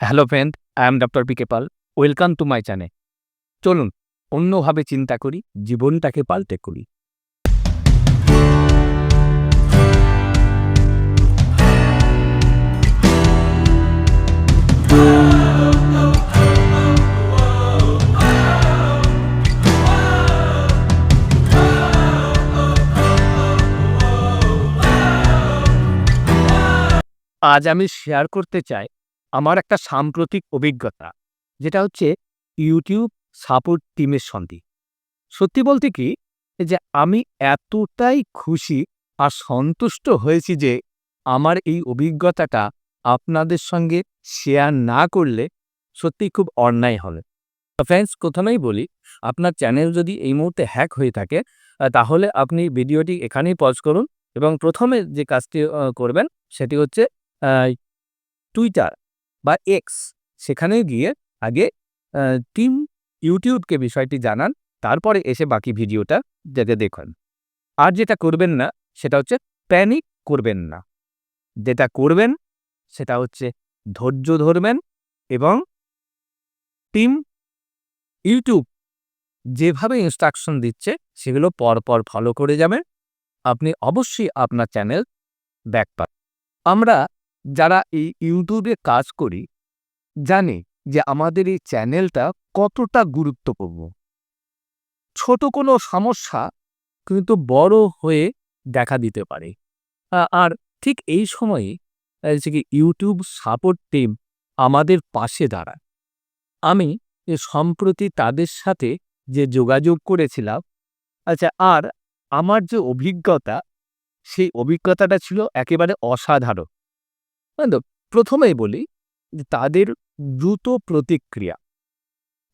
Hello friend I am doctor P K Pal welcome to my channel চলুন, অন্যভাবে চিন্তা করি, জীবনটাকে পাল্টে করি। আজ আমি শেয়ার করতে চাই আমার একটা সাম্প্রতিক অভিজ্ঞতা, যেটা হচ্ছে ইউটিউব সাপোর্ট টিমের সন্ধি। সত্যি বলতে কি যে আমি এতটাই খুশি আর সন্তুষ্ট হয়েছি যে আমার এই অভিজ্ঞতাটা আপনাদের সঙ্গে শেয়ার না করলে সত্যিই খুব অন্যায় হবে। ফ্রেন্ডস প্রথমেই বলি, আপনার চ্যানেল যদি এই মুহূর্তে হ্যাক হয়ে থাকে তাহলে আপনি ভিডিওটি এখানেই পজ করুন এবং প্রথমে যে কাজটি করবেন, সেটি হচ্ছে টুইটার বা এক্স। সেখানে গিয়ে আগে টিম ইউটিউবকে বিষয়টি জানান, তারপরে এসে বাকি ভিডিওটা যাতে দেখুন। আর যেটা করবেন না, সেটা হচ্ছে প্যানিক করবেন না। যেটা করবেন, সেটা হচ্ছে ধৈর্য ধরবেন এবং টিম ইউটিউব যেভাবে ইনস্ট্রাকশন দিচ্ছে, সেগুলো পরপর ফলো করে যাবেন। আপনি অবশ্যই আপনার চ্যানেল ব্যাক পাবেন। আমরা যারা এই ইউটিউবে কাজ করি, জানে যে আমাদের এই চ্যানেলটা কতটা গুরুত্বপূর্ণ। ছোট কোনো সমস্যা কিন্তু বড় হয়ে দেখা দিতে পারে। আর ঠিক এই সময়ে হচ্ছে কি ইউটিউব সাপোর্ট টিম আমাদের পাশে দাঁড়ায়। আমি সম্প্রতি তাদের সাথে যে যোগাযোগ করেছিলাম আচ্ছা আর আমার যে অভিজ্ঞতা, সেই অভিজ্ঞতাটা ছিল একেবারে অসাধারণ? প্রথমেই বলি তাদের দ্রুত প্রতিক্রিয়া।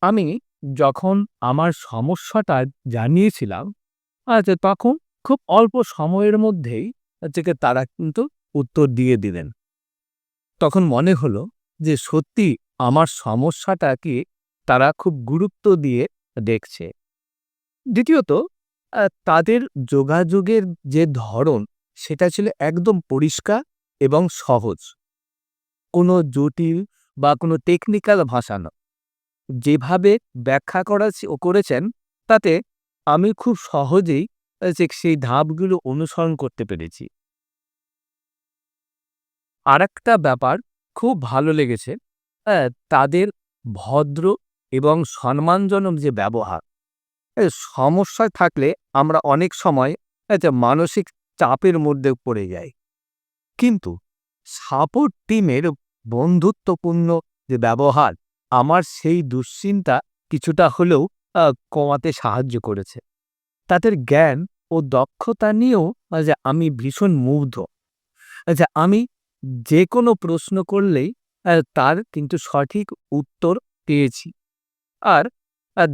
আমি যখন আমার সমস্যাটা জানিয়েছিলাম আচ্ছা তখন খুব অল্প সময়ের মধ্যেই হচ্ছে তারা কিন্তু উত্তর দিয়ে দিলেন। তখন মনে হলো যে সত্যি আমার সমস্যাটাকে তারা খুব গুরুত্ব দিয়ে দেখছে। দ্বিতীয়ত তাদের যোগাযোগের যে ধরন, সেটা ছিল একদম পরিষ্কার এবং সহজ। কোনো জটিল বা কোনো টেকনিক্যাল ভাষা নয় যেভাবে ব্যাখ্যা করা করেছেন, তাতে আমি খুব সহজেই সেই ধাপগুলো অনুসরণ করতে পেরেছি। আর একটা ব্যাপার খুব ভালো লেগেছে তাদের ভদ্র এবং সম্মানজনক যে ব্যবহার সমস্যায় থাকলে আমরা অনেক সময় মানসিক চাপের মধ্যে পড়ে যাই। কিন্তু সাপোর্ট টিমের বন্ধুত্বপূর্ণ যে ব্যবহার, আমার সেই দুশ্চিন্তা কিছুটা হলেও কমাতে সাহায্য করেছে। তাদের জ্ঞান ও দক্ষতা নিয়েও যে আমি ভীষণ মুগ্ধ। আচ্ছা আমি যে কোনো প্রশ্ন করলেই তার কিন্তু সঠিক উত্তর পেয়েছি। আর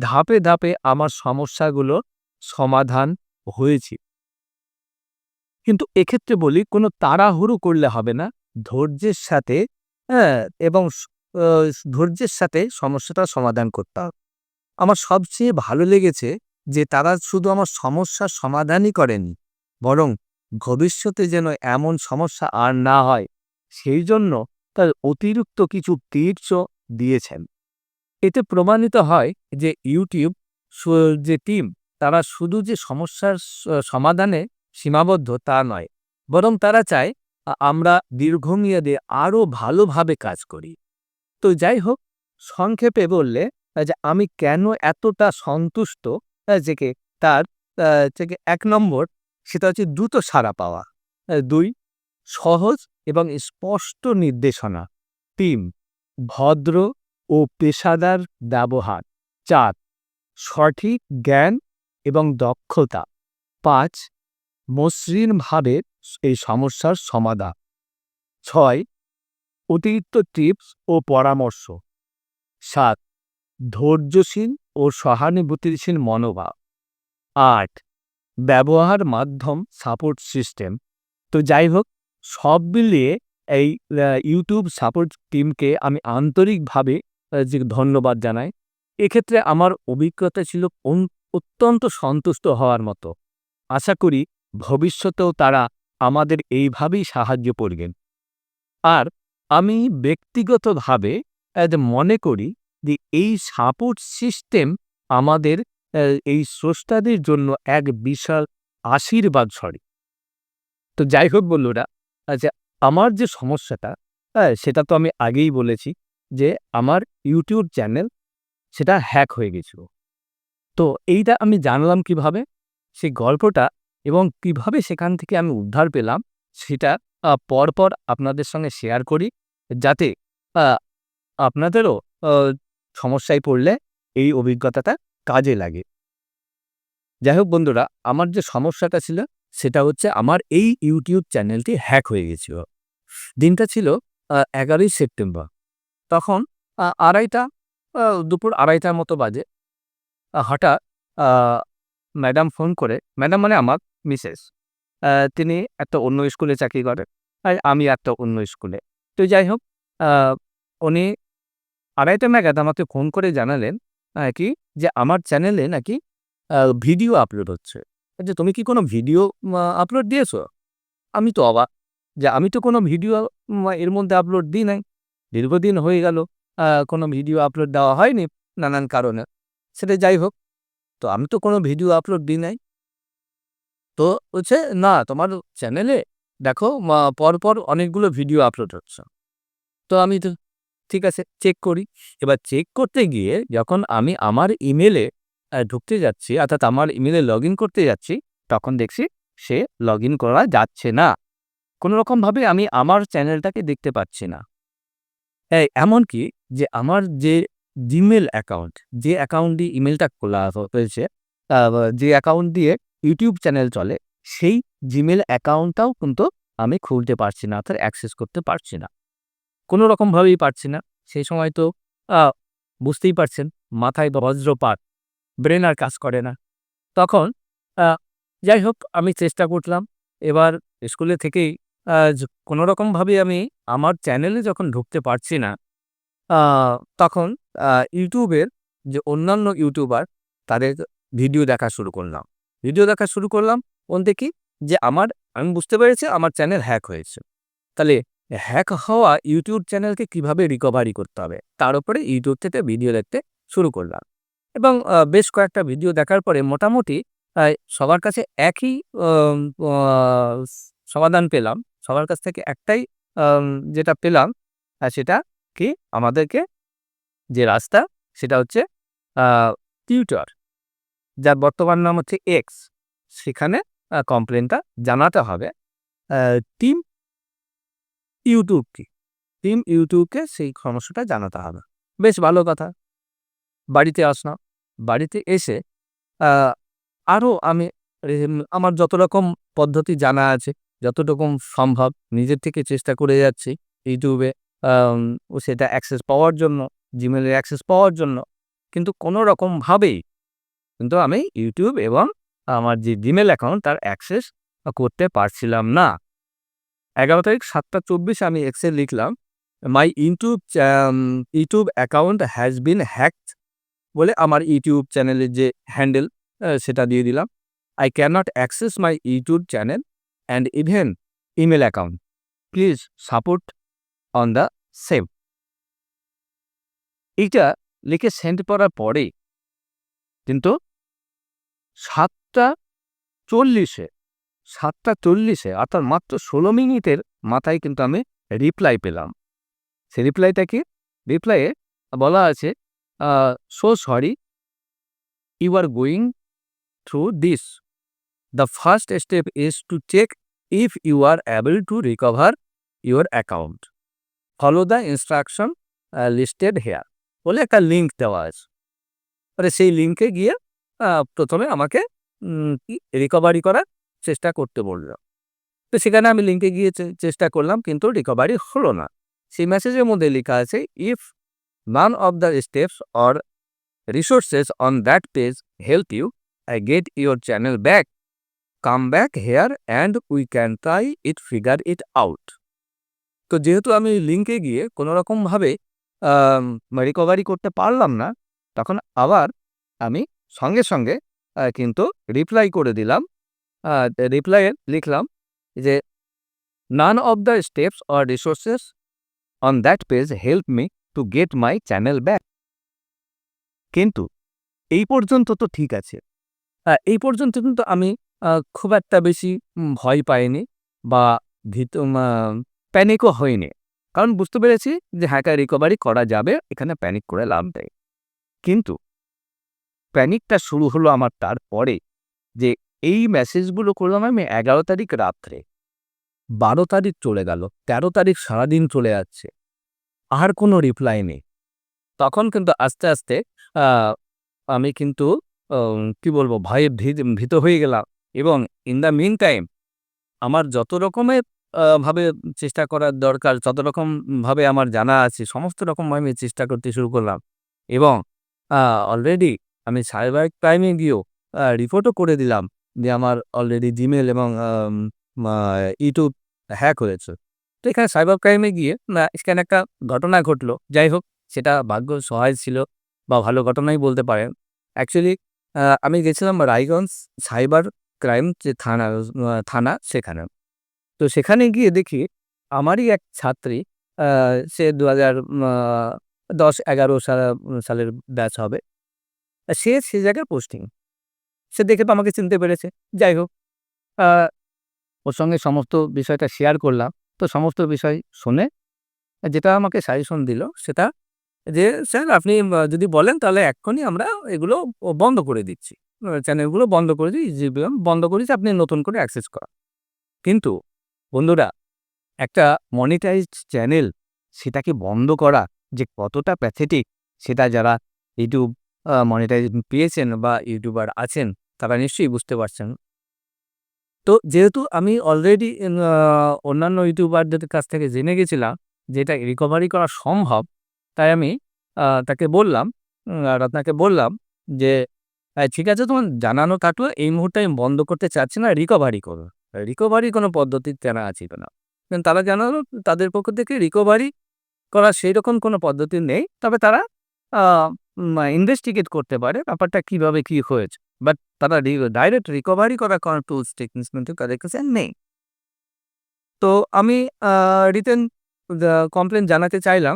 ধাপে ধাপে আমার সমস্যাগুলো সমাধান হয়েছে। কিন্তু এক্ষেত্রে বলি, কোনো তাড়াহুড়ো করলে হবে না। ধৈর্যের সাথে হ্যাঁ এবং ধৈর্যের সাথে সমস্যাটা সমাধান করতে হবে। আমার সবচেয়ে ভালো লেগেছে যে তারা শুধু আমার সমস্যার সমাধানই করেনি, বরং ভবিষ্যতে যেন এমন সমস্যা আর না হয়, সেই জন্য তার অতিরিক্ত কিছু টিপসও দিয়েছেন। এতে প্রমাণিত হয় যে ইউটিউব যে টিম, তারা শুধু যে সমস্যার সমাধানে সীমাবদ্ধ তা নয়, বরং তারা চায় আমরা দীর্ঘমেয়াদে আরও ভালোভাবে কাজ করি। তো যাই হোক সংক্ষেপে বললে যে আমি কেন এতটা সন্তুষ্ট আহ, যে কি তার থেকে এক নম্বর সেটা হচ্ছে দ্রুত সাড়া পাওয়া। দুই সহজ এবং স্পষ্ট নির্দেশনা। তিন ভদ্র ও পেশাদার ব্যবহার। চার সঠিক জ্ঞান এবং দক্ষতা। পাঁচ মসৃণভাবে এই সমস্যার সমাধান। ছয়, অতিরিক্ত টিপস ও পরামর্শ। সাত, ধৈর্যশীল ও সহানুভূতিশীল মনোভাব। আট, ব্যবহার মাধ্যম সাপোর্ট সিস্টেম। তো যাই হোক, সব মিলিয়ে এই ইউটিউব সাপোর্ট টিমকে আমি আন্তরিকভাবে যে ধন্যবাদ জানাই। এক্ষেত্রে আমার অভিজ্ঞতা ছিল অত্যন্ত সন্তুষ্ট হওয়ার মতো। আশা করি ভবিষ্যতেও তারা আমাদের এইভাবেই সাহায্য করবেন আর আমি ব্যক্তিগতভাবে মনে করি যে এই সাপোর্ট সিস্টেম আমাদের এই স্রষ্টাদের জন্য এক বিশাল আশীর্বাদ সরি তো যাই হোক বন্ধুরা, আচ্ছা আমার যে সমস্যাটা, হ্যাঁ? সেটা তো আমি আগেই বলেছি যে আমার ইউটিউব চ্যানেল সেটা হ্যাক হয়ে গেছিল। তো এইটা আমি জানলাম কীভাবে? সেই গল্পটা এবং কীভাবে সেখান থেকে আমি উদ্ধার পেলাম সেটা পরপর আপনাদের সঙ্গে শেয়ার করি যাতে আপনাদেরও সমস্যায় পড়লে এই অভিজ্ঞতাটা কাজে লাগে। যাই হোক বন্ধুরা, আমার যে সমস্যাটা ছিল সেটা হচ্ছে আমার এই ইউটিউব চ্যানেলটি হ্যাক হয়ে গেছিল। দিনটা ছিল এগারোই সেপ্টেম্বর। তখন আড়াইটা ২:৩০ দুপুর ২:৩০ মতো বাজে। হঠাৎ ম্যাডাম ফোন করে, ম্যাডাম মানে আমার মিসেস। তিনি একটা অন্য স্কুলে চাকরি করেন। আর আমি একটা অন্য স্কুলে। তো যাই হোক উনি ২:৩০ নাগাদ আমাকে ফোন করে জানালেন কি যে আমার চ্যানেলে নাকি ভিডিও আপলোড হচ্ছে। যে তুমি কি কোনো ভিডিও আপলোড দিয়েছ? আমি তো অবাক যে আমি তো কোনো ভিডিও এর মধ্যে আপলোড দিই নাই। দীর্ঘদিন হয়ে গেল কোনো ভিডিও আপলোড দেওয়া হয়নি নানান কারণে। সেটা যাই হোক। তো আমি তো কোনো ভিডিও আপলোড দিই নাই। তো হচ্ছে "না তোমার চ্যানেলে দেখো পরপর অনেকগুলো ভিডিও আপলোড হচ্ছে।" তো আমি তো ঠিক আছে চেক করি। এবার চেক করতে গিয়ে যখন আমি আমার ইমেলে ঢুকতে যাচ্ছি অর্থাৎ আমার ইমেইলে লগইন করতে যাচ্ছি, তখন দেখছি সে লগইন করা যাচ্ছে না। কোনোরকমভাবে আমি আমার চ্যানেলটাকে দেখতে পাচ্ছি না। এই এমনকি যে আমার যে জিমেল অ্যাকাউন্ট, যে অ্যাকাউন্ট দিয়ে ইমেলটা খোলা হয়েছে, যে অ্যাকাউন্ট দিয়ে YouTube চ্যানেল চলে, সেই জিমেল অ্যাকাউন্টটাও কিন্তু আমি খুলতে পারছি না অর্থাৎ অ্যাক্সেস করতে পারছি না। কোনোরকমভাবেই পারছি না। সেই সময় তো বুঝতেই পারছেন মাথায় বজ্রপাত, ব্রেন আর কাজ করে না। তখন যাই হোক আমি চেষ্টা করলাম। এবার স্কুলে থেকেই আ য কোনোরকমভাবে আমি আমার চ্যানেলে যখন ঢুকতে পারছি না, তখন YouTube যে অন্যান্য ইউটিউবার তাদের ভিডিও দেখা শুরু করলাম। ভিডিও দেখা শুরু করলাম বলতে কি যে আমার, আমি বুঝতে পেরেছি আমার চ্যানেল হ্যাক হয়েছে। তাহলে হ্যাক হওয়া ইউটিউব চ্যানেলকে কীভাবে রিকভারি করতে হবে তার উপরে ইউটিউব থেকে ভিডিও দেখতে শুরু করলাম। এবং বেশ কয়েকটা ভিডিও দেখার পরে মোটামুটি সবার কাছে একই সমাধান পেলাম। সবার কাছ থেকে একটাই যেটা পেলাম সেটা কি আমাদেরকে যে রাস্তা, সেটা হচ্ছে Twitter যার বর্তমান নাম হচ্ছে এক্স সেখানে কমপ্লেনটা জানাতে হবে। টিম YouTube কে। টিম ইউটিউবকে সেই সমস্যাটা জানাতে হবে। বেশ ভালো কথা। বাড়িতে আস আসলাম। বাড়িতে এসে আরও আমি আমার যত রকম পদ্ধতি জানা আছে, যতটুকু সম্ভব নিজের থেকে চেষ্টা করে যাচ্ছি ইউটিউবে সেটা অ্যাক্সেস পাওয়ার জন্য, এর অ্যাক্সেস পাওয়ার জন্য। কিন্তু কোনোরকমভাবেই কিন্তু আমি ইউটিউব এবং আমার যে Gmail অ্যাকাউন্ট তার অ্যাক্সেস করতে পারছিলাম না। ১১ তারিখ ৭টা ২৪ আমি X এ লিখলাম, "my YouTube YouTube account has been hacked" বলে আমার ইউটিউব চ্যানেলের যে হ্যান্ডেল সেটা দিয়ে দিলাম। "I cannot access my YouTube channel and even email account please support on the same." এইটা লিখে সেন্ড করার পরেই কিন্তু সাতটা চল্লিশে সাতটা চল্লিশে, অর্থাৎ মাত্র ষোলো মিনিটের মাথায় কিন্তু আমি রিপ্লাই পেলাম। সে রিপ্লাইটা কি? রিপ্লাইয়ে বলা আছে so sorry you are going through this the first step is to check if you are able to recover your account follow the instruction listed here বলে একটা লিঙ্ক দেওয়া আছে। সেই লিঙ্কে গিয়ে ১ম আমাকে রিকভারি করার চেষ্টা করতে বলল। তো সেখানে আমি লিঙ্কে গিয়ে চেষ্টা করলাম কিন্তু রিকভারি হলো না। সেই মেসেজের মধ্যে লেখা আছে, if none of the steps or resources on that page help you I get your channel back come back here and we can try it figure it out তো যেহেতু আমি লিঙ্কে গিয়ে কোনোরকমভাবে আম রিকভারি করতে পারলাম না, তখন আবার আমি সঙ্গে, সঙ্গে কিন্তু রিপ্লাই করে দিলাম। রিপ্লাইয়ে লিখলাম যে, none of the steps or resources on that page help me to get my channel back কিন্তু এই পর্যন্ত তো ঠিক আছে এই পর্যন্ত কিন্তু আমি খুব একটা বেশি ভয় পাইনি বা ভীত প্যানিকও হয়নি কারণ বুঝতে পেরেছি যে হ্যাকার রিকভারি করা যাবে, এখানে প্যানিক করে লাভ নেই। কিন্তু প্যানিকটা শুরু হলো আমার তারপরে যে এই মেসেজগুলো করলাম আমি ১১ তারিখ রাত্রে। ১২ তারিখ চলে গেল, ১৩ তারিখ সারাদিন চলে যাচ্ছে। আর কোনো রিপ্লাই নেই। তখন কিন্তু আস্তে, আস্তে আমি কিন্তু কি বলব ভয়ে ভীত হয়ে গেলাম এবং ইন দ্য মিন টাইম আমার যত রকমের ভাবে চেষ্টা করার দরকার, যত রকম ভাবে আমার জানা আছে সমস্ত রকমভাবে আমি চেষ্টা করতে শুরু করলাম এবং অলরেডি আমি সাইবার ক্রাইমে গিয়েও রিপোর্টও করে দিলাম যে আমার অলরেডি জিমেল এবং ইউটিউব হ্যাক হয়েছে। তো এখানে সাইবার ক্রাইমে গিয়ে এখানে একটা ঘটনা ঘটলো। যাই হোক, সেটা ভাগ্য সহায় ছিল বা ভালো ঘটনাই বলতে পারেন। অ্যাকচুয়ালি আমি গেছিলাম রায়গঞ্জ সাইবার ক্রাইম যে থানা থানা সেখানে। তো সেখানে গিয়ে দেখি আমারই এক ছাত্রী সে ২০০০ মা ১০-১১ সা সালের ব্যাচ হবে। সে সে জায়গায় পোস্টিং। সে দেখে তো আমাকে চিনতে পেরেছে। যাই হোক ওর সঙ্গে সমস্ত বিষয়টা শেয়ার করলাম। তো সমস্ত বিষয় শুনে যেটা আমাকে সাজেশন দিল সেটা যে, "স্যার আপনি যদি বলেন তাহলে এক্ষুনি আমরা এগুলো বন্ধ করে দিচ্ছি। চ্যানেলগুলো বন্ধ করে দিই বন্ধ করে দিচ্ছি আপনি নতুন করে অ্যাক্সেস করা কিন্তু বন্ধুরা একটা মনিটাইজড চ্যানেল সেটাকে বন্ধ করা যে কতটা প্যাথেটিক সেটা যারা ইউটিউব মনিটাইজ পেয়েছেন বা ইউটিউবার আছেন তারা নিশ্চয়ই বুঝতে পারছেন। তো যেহেতু আমি অলরেডি অন্যান্য ইউটিউবারদের কাছ থেকে জেনে গেছিলাম যে এটা রিকভারি করা সম্ভব, তাই আমি তাকে বললাম আর আপনাকে বললাম যে, "আ ঠিক আছে তোমার জানানো থাকল এই মুহূর্তে আমি বন্ধ করতে চাচ্ছি না, রিকভারি করো।" রিকভারি কোনো পদ্ধতি জানা ছিল না। তারা জানালো তাদের পক্ষ থেকে রিকভারি করার সেইরকম কোনো পদ্ধতি নেই। তবে তারা ইনভেস্টিগেট করতে পারে ব্যাপারটা কীভাবে কি হয়েছে। বাট তারা ডাইরেক্ট রিকভারি করার কোনো টুলস টেকনিকস কিন্তু তাদের কাছে নেই। তো আমি দা কমপ্লেইন জানাতে চাইলাম।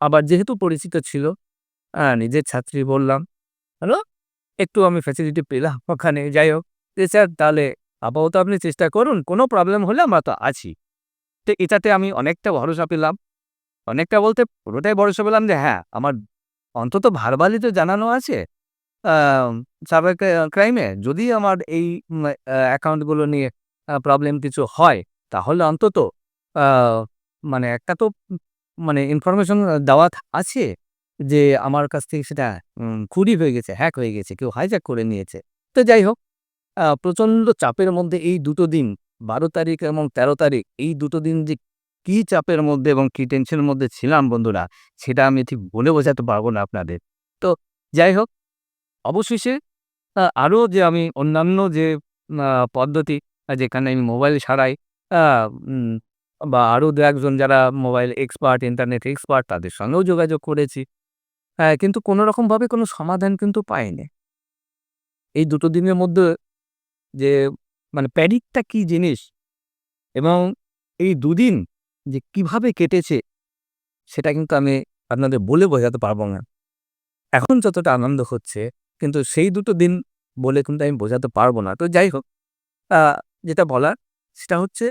আবার যেহেতু পরিচিত ছিল, নিজের ছাত্রী বললাম, হ্যালো? একটু আমি ফ্যাসিলিটি পেলাম ওখানে। যাই হোক যে, "স্যার তাহলে আপাতত আপনি চেষ্টা করুন, কোনো প্রবলেম হলে আমরা তো আছি।" তো এটাতে আমি অনেকটা ভরসা পেলাম। অনেকটা বলতে পুরোটাই ভরসা পেলাম যে হ্যাঁ, আমার অন্তত ভার্বালি তো জানানো আছে সাইবার ক্রাইমে যদি আমার এই অ্যাকাউন্টগুলো নিয়ে প্রবলেম কিছু হয় তাহলে অন্তত মানে একটা তো মানে ইনফরমেশন দেওয়া আছে যে আমার কাছ থেকে সেটা চুরি হয়ে গেছে, হ্যাক হয়ে গেছে, কেউ হাইজ্যাক করে নিয়েছে। তো যাই হোক প্রচণ্ড চাপের মধ্যে এই দুটো দিন ১২ তারিখ এবং ১৩ তারিখ এই দুটো দিন যে কি চাপের মধ্যে এবং কি টেনশনের মধ্যে ছিলাম বন্ধুরা সেটা আমি ঠিক বলে বোঝাতে পারব না আপনাদের। তো যাই হোক অবশেষে আরও যে আমি অন্যান্য যে পদ্ধতি যেখানে আমি মোবাইল ছাড়াই বা আরও দু একজন যারা মোবাইল এক্সপার্ট, ইন্টারনেট এক্সপার্ট তাদের সঙ্গেও যোগাযোগ করেছি। হ্যাঁ, কিন্তু কোনোরকমভাবে কোনো সমাধান কিন্তু পাইনি। এই দুটো দিনের মধ্যে যে মানে প্যানিকটা কি জিনিস এবং এই দুদিন যে কীভাবে কেটেছে, সেটা কিন্তু আমি আপনাদের বলে বোঝাতে পারব না। এখন যতটা আনন্দ হচ্ছে, কিন্তু সেই দুটো দিন বলে কিন্তু আমি বোঝাতে পারব না। তো যাই হোক যেটা বলার, সেটা হচ্ছে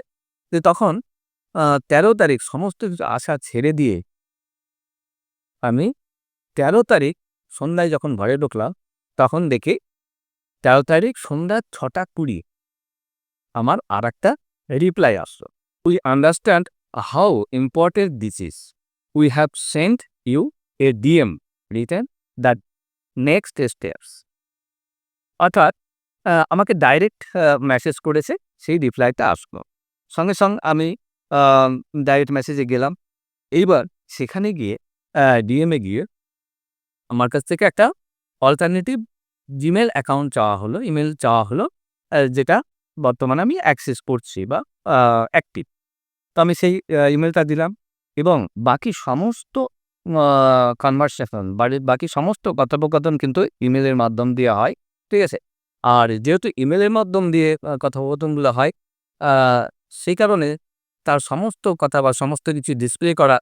যে তখন ১৩ তারিখ সমস্ত কিছু আশা ছেড়ে দিয়ে আমি ১৩ তারিখ সন্ধ্যায় যখন ঘরে ঢুকলাম, তখন দেখি ১৩ তারিখ সন্ধ্যা ৬টা ২০ আমার আরেকটা রিপ্লাই আসলো। "We understand how important this is. We have sent you a DM written the next steps." অর্থাৎ আমাকে ডাইরেক্ট মেসেজ করেছে সেই রিপ্লাইটা আসলো। সঙ্গে, সঙ্গে আমি ডাইরেক্ট মেসেজে গেলাম। এইবার সেখানে গিয়ে ডিএমে গিয়ে আমার কাছ থেকে একটা অল্টারনেটিভ জিমেইল অ্যাকাউন্ট চাওয়া হলো, ইমেইল চাওয়া হলো যেটা বর্তমানে আমি অ্যাক্সেস করছি বা অ্যাক্টিভ। তো আমি সেই ইমেলটা দিলাম এবং বাকি সমস্ত কনভারসেশন বাকি সমস্ত কথোপকথন কিন্তু ইমেলের মাধ্যম দিয়ে হয়। ঠিক আছে? আর যেহেতু ইমেলের মাধ্যম দিয়ে কথোপকথনগুলো হয় সেই কারণে তার সমস্ত কথা বা সমস্ত কিছু ডিসপ্লে করা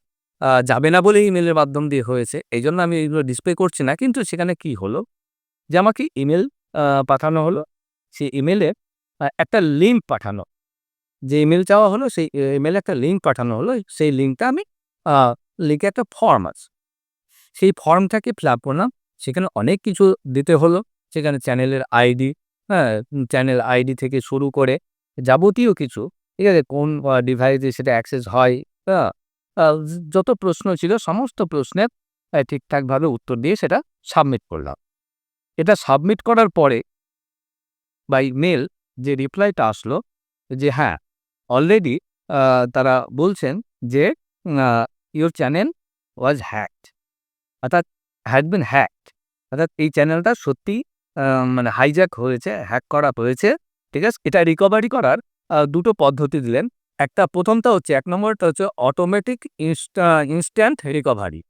যাবে না বলেই ইমেলের মাধ্যম দিয়ে হয়েছে। এই জন্য আমি এগুলো ডিসপ্লে করছি না। কিন্তু সেখানে কি হলো? যে আমাকে ইমেল পাঠানো হলো। সেই ইমেলে একটা লিঙ্ক পাঠানো। যে ইমেল চাওয়া হলো সেই এ ইমেইলে একটা লিঙ্ক পাঠানো হলো। সেই লিঙ্কটা আমি লিঙ্কে একটা ফর্ম আছে। সেই ফর্মটাকে ফিল আপ করলাম। সেখানে অনেক কিছু দিতে হলো। সেখানে চ্যানেলের আইডি, হ্যাঁ? চ্যানেল আইডি থেকে শুরু করে যাবতীয় কিছু, ঠিক আছে? কোন ডিভাইসে সেটা অ্যাক্সেস হয়, হ্যাঁ? যত প্রশ্ন ছিল সমস্ত প্রশ্নের ঠিকঠাকভাবে উত্তর দিয়ে সেটা সাবমিট করলাম। এটা সাবমিট করার পরে বাই মেইল যে রিপ্লাইটা আসলো যে হ্যাঁ, অলরেডি তারা বলছেন যে ইউর চ্যানেল ওয়াজ হ্যাকড। অর্থাৎ হ্যাড বিন হ্যাকড। অর্থাৎ এই চ্যানেলটা সত্যিই আ মানে হাইজ্যাক হয়েছে, হ্যাক করা হয়েছে। ঠিক আছে? এটা রিকভারি করার দুটো পদ্ধতি দিলেন। একটা প্রথমটা হচ্ছে এক নম্বরটা হচ্ছে অটোমেটিক ইনস্টা ইনস্ট্যান্ট রিকভারি।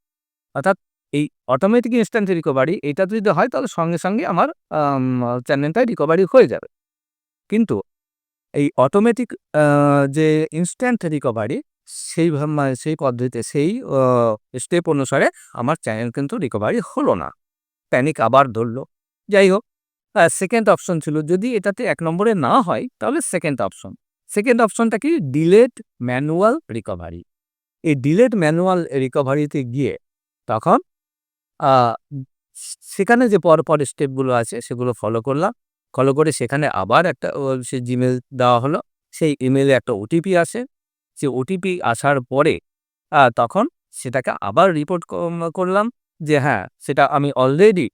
অর্থাৎ এই অটোমেটিক ইনস্ট্যান্ট রিকভারি এটা যদি হয় তাহলে সঙ্গে, সঙ্গে আমার আম চ্যানেলটা রিকভারি হয়ে যাবে। কিন্তু এই অটোমেটিক যে ইনস্ট্যান্ট রিকভারি সেই সেই পদ্ধতিতে সেই স্টেপ অনুসারে আমার চ্যানেল কিন্তু রিকভারি হলো না। প্যানিক আবার ধরল। যাই হোক, সেকেন্ড অপশন ছিল যদি এটাতে এক নম্বরে না হয় তাহলে সেকেন্ড অপশন। সেকেন্ড অপশনটা কি? Delayed manual recovery. এই ডিলেড ম্যানুয়াল রিকভারিতে গিয়ে তখন সেখানে যে পরপর স্টেপগুলো আছে সেগুলো ফলো করলাম। ফলো করে সেখানে আবার একটা সে জিমেল দেওয়া হলো। সেই ইমেলে একটা ওটিপি আসে। সেই ওটিপি আসার পরে তখন সেটাকে আবার রিপোর্ট করলাম যে হ্যাঁ, সেটা আমি অলরেডি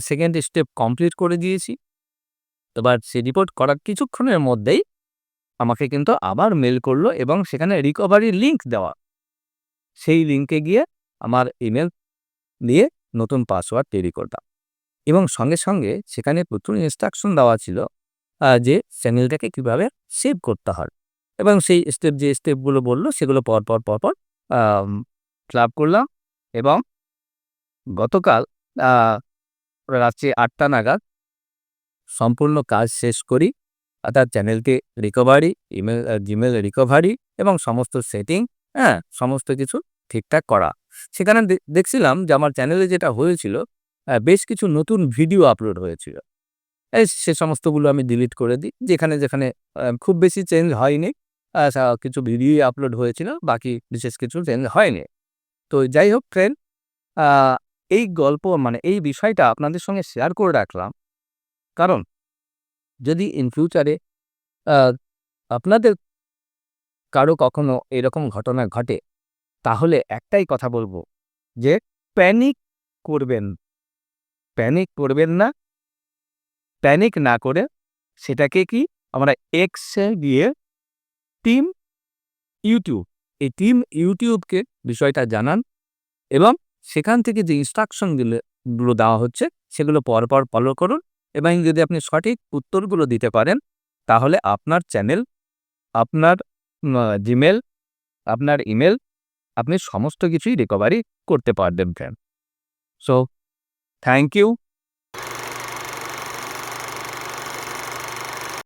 সেকেন্ড স্টেপ কমপ্লিট করে দিয়েছি। এবার সে রিপোর্ট করার কিছুক্ষণের মধ্যেই আমাকে কিন্তু আবার মেল করল এবং সেখানে রিকভারি লিঙ্ক দেওয়া। সেই লিঙ্কে গিয়ে আমার ইমেল দিয়ে নতুন পাসওয়ার্ড তৈরি করলাম। এবং সঙ্গে, সঙ্গে সেখানে প্রচুর ইনস্ট্রাকশন দেওয়া ছিল যে চ্যানেলটাকে কীভাবে সেভ করতে হয়। এবং সেই স্টেপ যে স্টেপগুলো বলল সেগুলো পরপর, পরপর আম ফিল আপ করলাম এবং গতকাল রাত্রি ৮ টা নাগাদ সম্পূর্ণ কাজ শেষ করি। অর্থাৎ চ্যানেলকে রিকভারি, ইমেল জিমেল রিকভারি এবং সমস্ত সেটিং, হ্যাঁ? সমস্ত কিছু ঠিকঠাক করা। সেখানে দেখছিলাম যে আমার চ্যানেলে যেটা হয়েছিল বেশ কিছু নতুন ভিডিও আপলোড হয়েছিল। সে সমস্তগুলো আমি ডিলিট করে দিই। যেখানে, যেখানে খুব বেশি চেঞ্জ হয়নি। কিছু ভিডিওই আপলোড হয়েছিল। বাকি বিশেষ কিছু চেঞ্জ হয়নি। তো যাই হোক ফ্রেন্ড, এই গল্প মানে এই বিষয়টা আপনাদের সঙ্গে শেয়ার করে রাখলাম। কারণ যদি ইন ফিউচারে আপনাদের কারও কখনো এরকম ঘটনা ঘটে, তাহলে একটাই কথা বলব যে প্যানিক করবেন। প্যানিক করবেন না। প্যানিক না করে সেটাকে কি আমরা এক্স গিয়ে টিম ইউটিউব, এই টিম ইউটিউবকে বিষয়টা জানান এবং সেখান থেকে যে ইনস্ট্রাকশনগুলো গুলো দেওয়া হচ্ছে সেগুলো পরপর ফলো করুন এবং যদি আপনি সঠিক উত্তরগুলো দিতে পারেন তাহলে আপনার চ্যানেল, আপনার জিমেল আপনার ইমেইল আপনি সমস্ত কিছুই রিকভারি করতে পারবেন ফ্রেন্ড। So thank you.